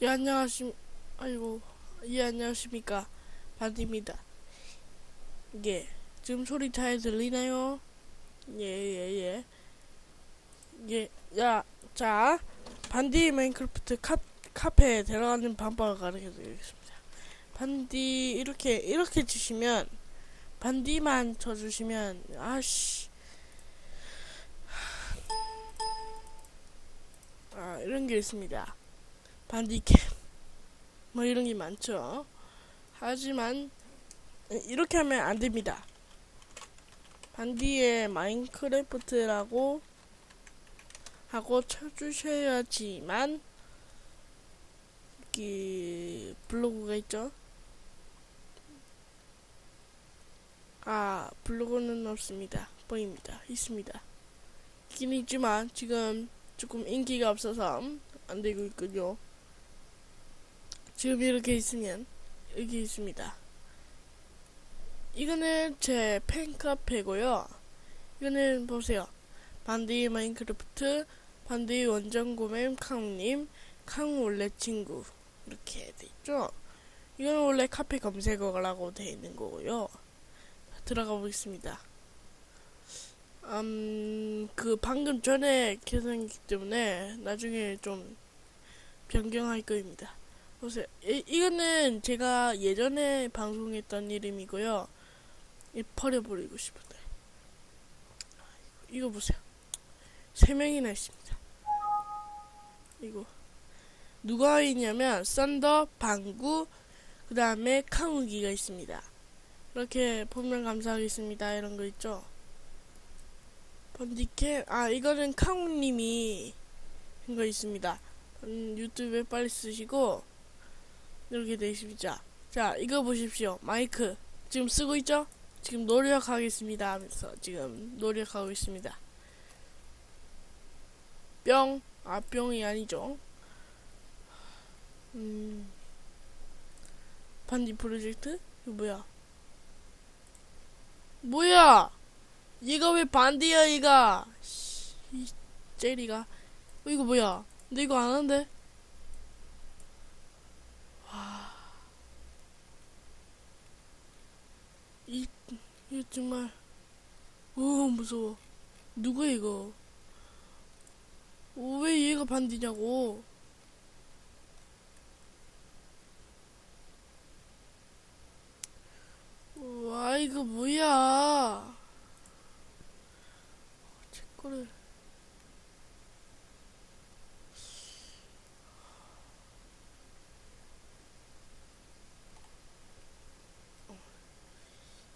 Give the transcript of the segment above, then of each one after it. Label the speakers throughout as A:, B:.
A: 예, 안녕하십, 아이고, 예, 안녕하십니까. 반디입니다. 예, 지금 소리 잘 들리나요? 예, 예, 예. 예, 야, 자, 반디 마인크래프트 카, 카페에 들어가는 방법을 가르쳐 드리겠습니다. 반디, 이렇게, 이렇게 주시면, 반디만 쳐주시면, 아씨. 아, 이런 게 있습니다. 반디캠 뭐 이런 게 많죠. 하지만 이렇게 하면 안 됩니다. 반디에 마인크래프트라고 하고 쳐주셔야지만 이 블로그가 있죠. 아 블로그는 없습니다. 보입니다. 있습니다. 있긴 있지만 지금 조금 인기가 없어서 안 되고 있군요. 지금 이렇게 있으면 여기 있습니다. 이거는 제 팬카페고요. 이거는 보세요. 반디 마인크래프트, 반디 원정 구매 캉님, 캉 원래 친구 이렇게 돼 있죠. 이거는 원래 카페 검색어라고 돼 있는 거고요. 들어가 보겠습니다. 음, 그 방금 전에 계산했기 때문에 나중에 좀 변경할 거입니다. 보세요. 이, 이거는 제가 예전에 방송했던 이름이고요. 이 버려버리고 싶은데. 이거 보세요. 세 명이나 있습니다. 이거. 누가 있냐면, 썬더, 방구, 그 다음에 강우기가 있습니다. 이렇게 보면 감사하겠습니다. 이런 거 있죠. 번디캠, 아, 이거는 강우님이 한 거 있습니다. 음, 유튜브에 빨리 쓰시고, 이렇게 돼 있습니다. 자, 이거 보십시오. 마이크. 지금 쓰고 있죠? 지금 노력하겠습니다 하면서 지금 노력하고 있습니다. 뿅. 아, 뿅이 아니죠. 음. 반디 프로젝트? 이거 뭐야? 뭐야? 얘가 왜 반디야, 얘가? 씨, 이 젤리가. 어, 이거 뭐야? 근데 이거 안 하는데? 이, 이거 정말, 오, 무서워. 누구야, 이거? 오, 왜 얘가 반디냐고. 와, 이거 뭐야. 제 거를.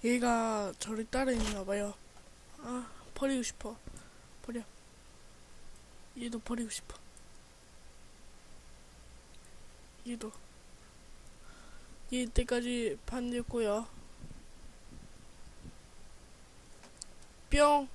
A: 얘가 저를 따라했나 봐요. 아, 버리고 싶어. 버려. 얘도 버리고 싶어. 얘도. 얘 때까지 반대였고요. 뿅.